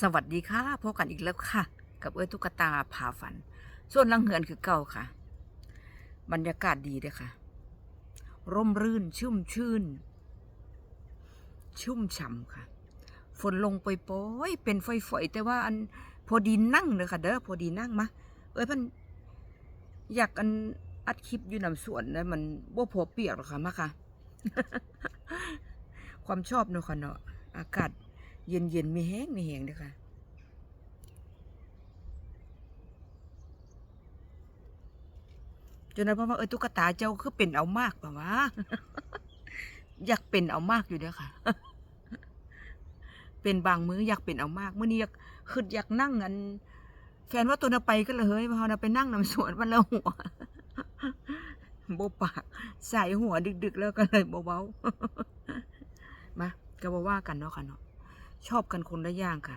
สวัสดีค่ะพบกันอีกแล้วค่ะ กับเอ้ยตุ๊กตาผาฝัน ส่วนลังเหือนคือเก่าค่ะ บรรยากาศดีเลยค่ะ ร่มรื่นชุ่มชื่น ชุ่มฉ่ำค่ะ ฝนลงปล่อยเป็นฝอยๆแต่ว่าอันพอดีนั่งเลยค่ะ เด้อพอดีนั่งมาเอ้ยพันอยากอันอัดคลิปอยู่นำสวนนะมันบ่พอเปียกหรอกค่ะมาค่ะ ความชอบเนาะค่ะเนาะอากาศ เย็นเย็นมีแห้งมีแห้งเด้อค่ะจนนั้นพราะว่าเออตุ๊กตาเจ้าคือเป็นเอามากป่าวะอยากเป็นเอามากอยู่เด้อค่ะ เป็นบางมื้ออยากเป็นเอามากเมื้อนี้อยากคืออยากนั่งอัน แฟนว่าตัวน่ะไปก็เลยเฮ้ยพาน่ะไปนั่งนำสวนวันละหัวโบปากใส่หัวดึก ๆ แล้วก็เลยเบาๆมาก็บ่ว่ากันเนาะค่ะเนาะ ชอบกันคนละอย่างค่ะ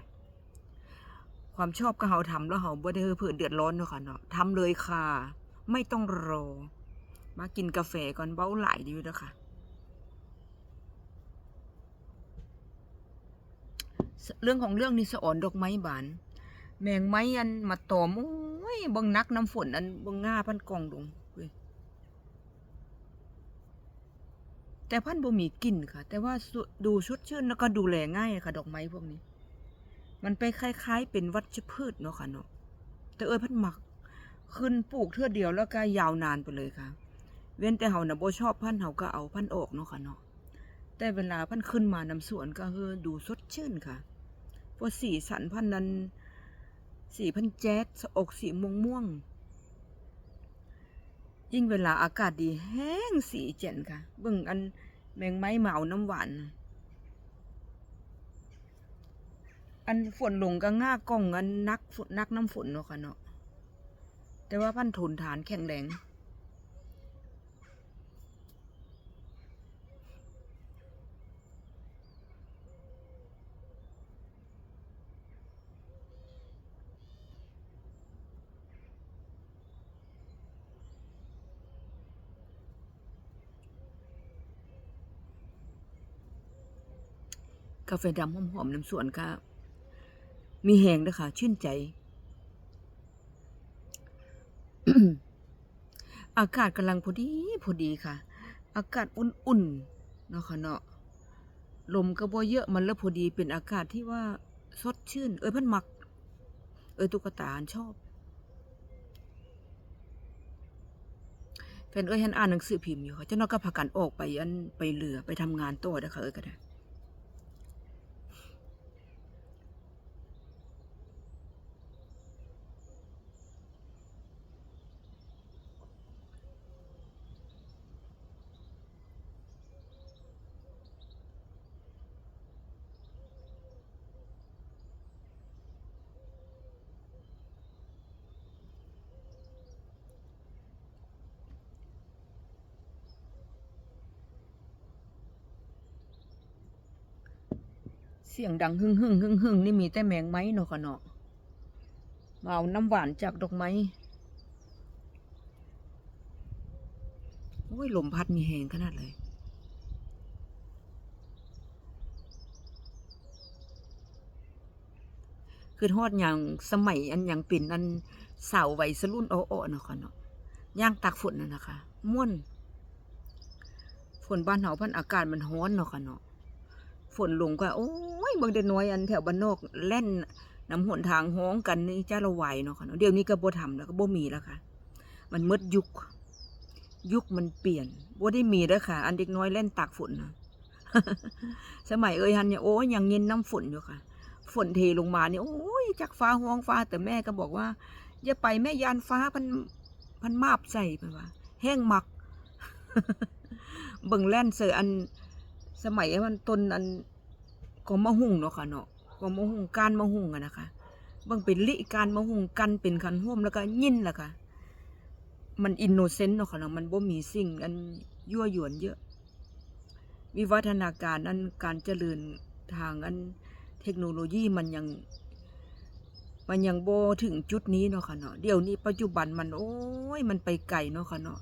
ความชอบก็เฮาทำแล้วเฮาบ่ได้เพื่อเดือดร้อนเนาะค่ะเนาะทำเลยค่ะ ไม่ต้องรอ มากินกาแฟก่อนเบ้าไหลดีอยู่เด้อค่ะเรื่องของเรื่องนี่สะอ่อนดอกไม้บาน แมงไม้อันมาตอมโอ้ยบังนักน้ำฝนอันบังง่าพันกองดงเว้ย แต่พันบ่มีกลิ่นค่ะ แต่ว่าดูชุดชื่นแล้วก็ดูแลง่ายค่ะ ดอกไม้พวกนี้ มันไปคล้ายๆ เป็นวัชพืชเนาะค่ะเนาะแต่เอ้ยพันหมัก ขึ้นปลูกเทื่อเดียวแล้วก็ยาวนานไปเลยค่ะ เว้นแต่เฮานะบ่ชอบพันธุ์เฮาก็เอาพันธุ์ออกเนาะค่ะเนาะแต่เวลาพันธุ์ขึ้นมานำสวนก็คือดูสดชื่นค่ะพราะสีสันพันธุ์นั้นสีพันธุ์แจ๊ดสอกสีม่วงม่วงๆ ยิ่งเวลาอากาศดีแห้งสีเจนค่ะ เบิ่งอันแมงไม้เหมาน้ำหวานอันฝนลงก็ง่ากล้องอันนักฝนนักน้ำฝนเนาะค่ะเนาะแต่ว่าพันทุนฐานแข็งแรง กาแฟดำหอมๆน้ำสวนก็มีแหงด้วยค่ะชื่นใจ อากาศกำลังพอดีพอดีค่ะ อากาศอุ่นๆเนาะค่ะเนาะลมก็บ่เยอะมันแล้วพอดีเป็นอากาศที่ว่าสดชื่น เอ้ยเพันมัก เอ้ยตุ๊กตาอันชอบแฟนเอ้ยหันอ่านหนังสือพิมพ์อยู่ค่ะเจ้าน้อยก็พากันออกไปอันไปเรือไปทำงานต่อเด้อค่ะเอ้ยก็ได้ สียงดังหึ่งหึ่งหึ่งหึ่งนี่มีแต่แมงไม้เนาะค่ะเนาะมาเอาน้ำหวานจากดอกไม้โอ้ยลมพัดมีแหงขนาดเลย คือทอดอย่างสมัยอันอย่างเป็นอันสาวไวยสรุ่นโอ้อเนาะค่ะเนาะย่างตากฝนน่ะนะคะ ม่วนฝนบ้านเฮาพันอากาศมันร้อนเนาะค่ะเนาะฝนลงก็โอ้ ยเบางเดนน้อยอันแถวบ้านนอกแล่นน้ำหนทางห้องกันนี่จ้าละไหวเนาะค่ะเดี๋ยวนี้ก็บ่ทำแล้วก็บ่มีแล้วค่ะ มันหมดยุค ยุคมันเปลี่ยนบ่ได้มีแล้วค่ะ อันเด็กน้อยเล่นตากฝนนะสมัยเอ้ยฮันเนี่ยโอ้ยยังเย็นน้ำฝนอยู่ค่ะ ฝนเทลงมาเนี่ยโอ้ยจากฟ้าห้องฟ้า แต่แม่ก็บอกว่าอย่าไปแม่ยานฟ้าพันพันมาบใส่ไปว่าแห้งหมักเบิ่งแล่นเสืออันสมัยมันต้นอัน ก็มะฮุ่งเนาะค่ะเนาะก็มะฮุ่งการมะฮุ่งอะนะคะบางเป็นลิการมะฮุ่งกันเป็นคันห่วมแล้วก็ยินล่ะค่ะ มันอินโนเซนต์เนาะค่ะเนาะมันบ่มีสิ่งอันยั่วยวนเยอะ วิวัฒนาการอันการเจริญทางอันเทคโนโลยีมันยัง มันยังโบถึงจุดนี้เนาะค่ะเนาะเดี๋ยวนี้ปัจจุบันมันโอ้ยมันไปไกลเนาะค่ะเนาะ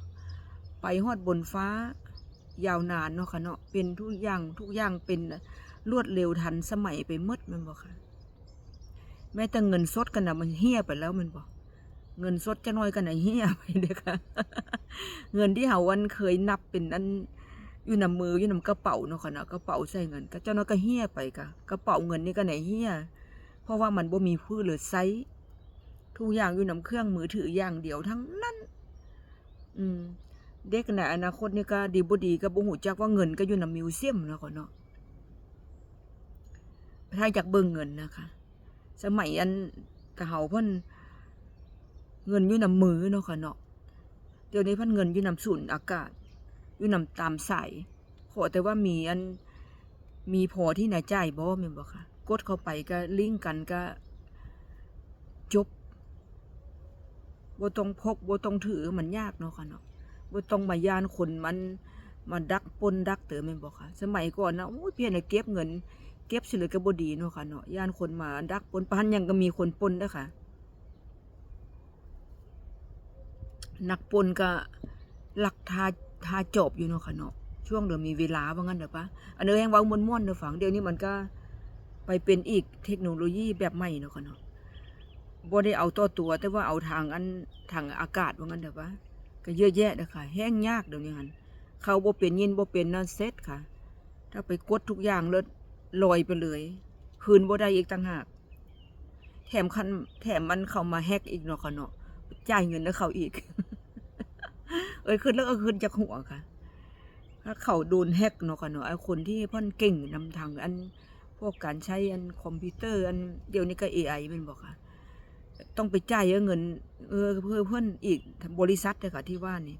ไปฮอดบนฟ้ายาวนานเนาะค่ะเนาะเป็นทุกอย่างทุกอย่างเป็น รวดเร็วทันสมัยไปหมดมันบ่ค่ะ แม้แต่เงินสดกันนะมันเฮี้ยไปแล้วมันบอกเงินสดจะน้อยกันนะเฮี้ยไปเด้อค่ะ เงินที่เฮาวันเคยนับเป็นอันอยู่นำมืออยู่นำกระเป๋าเนาะค่ะเนาะกระเป๋าใส่เงิน ก็เจ้าน้อยก็เฮี้ยไปกะกระเป๋าเงินนี่ก็ไหนเฮี้ยเพราะว่ามันบ่มีพื้นหรือไซทุกอย่างอยู่นำเครื่องมือถืออย่างเดียวทั้งนั้น อืมเด็กในอนาคตนี่ก็ดีบ่ดีก็บ่ฮู้จักว่าเงินก็อยู่นำมิวเซียมเนาะค่ะเนาะ ถ้าอยากเบิ่งเงินนะคะ สมัยอันกะเฮาเพิ่นเงินอยู่นำมือเนาะค่ะเนาะเดี๋ยวนี้เพิ่นเงินอยู่นำศูนอากาศ อยู่นำตามสายขอแต่ว่ามีอันมีพอที่ไหนจ่ายบ่แม่นบ่ค่ะ กดเข้าไปก็ลิงก์กันก็จบบ่ต้องพกบ่ต้องถือมันยากเนาะค่ะเนาะบ่ต้องมายานคนมันมาดักปนดักเตอแม่นบ่ค่ะ สมัยก่อนนะโอ้ยเพียงแต่เก็บเงิน เก็บสิเลยก็บดีเนาะค่ะเนาะย่านคนมาดักปนปานยังก็มีคนปนด้อค่ะนักปนก็หลักทาทาจบอยู่เนาะค่ะเนาะช่วงเดี๋ยวมีเวลาว่างั้นเด้อปะอันเด้อแฮงเว้าม่วนๆเด้อฝังเดี๋ยวนี้มันก็ไปเป็นอีกเทคโนโลยีแบบใหม่เนาะค่ะเนาะบ่ได้เอาต่อตัว แต่ว่าเอาทางอันทางอากาศว่างั้นเด้อปะก็เยอะแยะเด้อค่ะ แห้งยากเดี๋ยวนี้หั่นเขาบ่เป็นยินบ่เป็นนั่นเสร็จค่ะ ถ้าไปกดทุกอย่างแล้ว ลอยไปเลยคืนบ่ได้อีกต่างหาก แถมคันแถมมันเข้ามาแฮกอีกเนาะค่ะเนาะจ่ายเงินให้เขาอีก เอ้ยคืนแล้วก็คืนจากหัวค่ะ ถ้าเขาโดนแฮกเนาะค่ะเนาะไอ้คนที่พ่นเก่งนำทางอันพวกการใช้อันคอมพิวเตอร์อันเดี๋ยวนี้ก็ AI เป็นบอกค่ะ ต้องไปจ่ายเงิน เออเพื่อเพื่อนอีกบริษัทเลยค่ะที่ว่านี่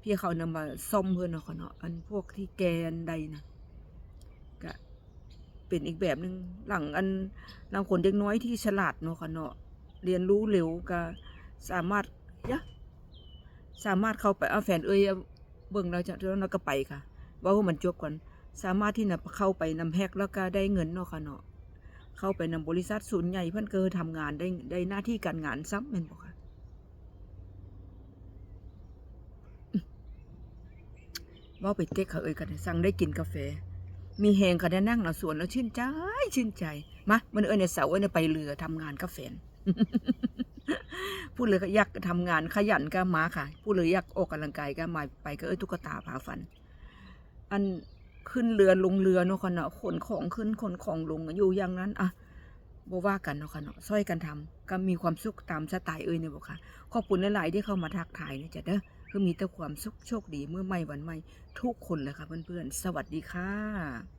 พี่เขานำมาซ่อมเพื่อนเนาะค่ะเนาะอันพวกที่แกนใดนะ เป็นอีกแบบหนึ่งหลังอันหลังคนเด็กน้อยที่ฉลาดเนาะค่ะเนาะเรียนรู้เร็วก็สามารถยะสามารถเข้าไปเอาแฟนเอ้ยเบิ่งเราจะแล้วก็ไปค่ะ ว่าว่ามันจบก่อนสามารถที่จะเข้าไปนำแฮกแล้วก็ได้เงินเนาะค่ะเนาะเข้าไปนำบริษัทศูนย์ใหญ่เพิ่อนเก็ทำงานได้ได้หน้าที่การงานซ้ำแม่นบ่ค่ะว่าไปเต็กเขาเอ่ยกันสั่งได้กินกาแฟ มีแหงกันได้นั่งเอาสวนแล้วชื่นใจชื่นใจมามันเอ้ยในเสาเอ้ยเนี่ยไปเรือทำงานกาแฟนพูดเลยก็อยากทำงานขยันก็มาค่ะ พูดเลยอยากออกกำลังกายก็มาไปก็เอ้ยตุ๊กตาผาฟัน อันขึ้นเรือลงเรือเนาะค่ะเนาะขนของขึ้นขนของลงอยู่อย่างนั้นอะบ่ว่ากันเนาะค่ะเนาะช่วยกันทำก็มีความสุขตามสไตล์เอ้ยเนี่ยบอกค่ะขอบคุณหลายๆที่เข้ามาทักทายนะจ๊ะเด้อ คือมีแต่ความสุขโชคดีเมื่อไม่วันไม่ทุกคนเลยค่ะเพื่อนๆ สวัสดีค่ะ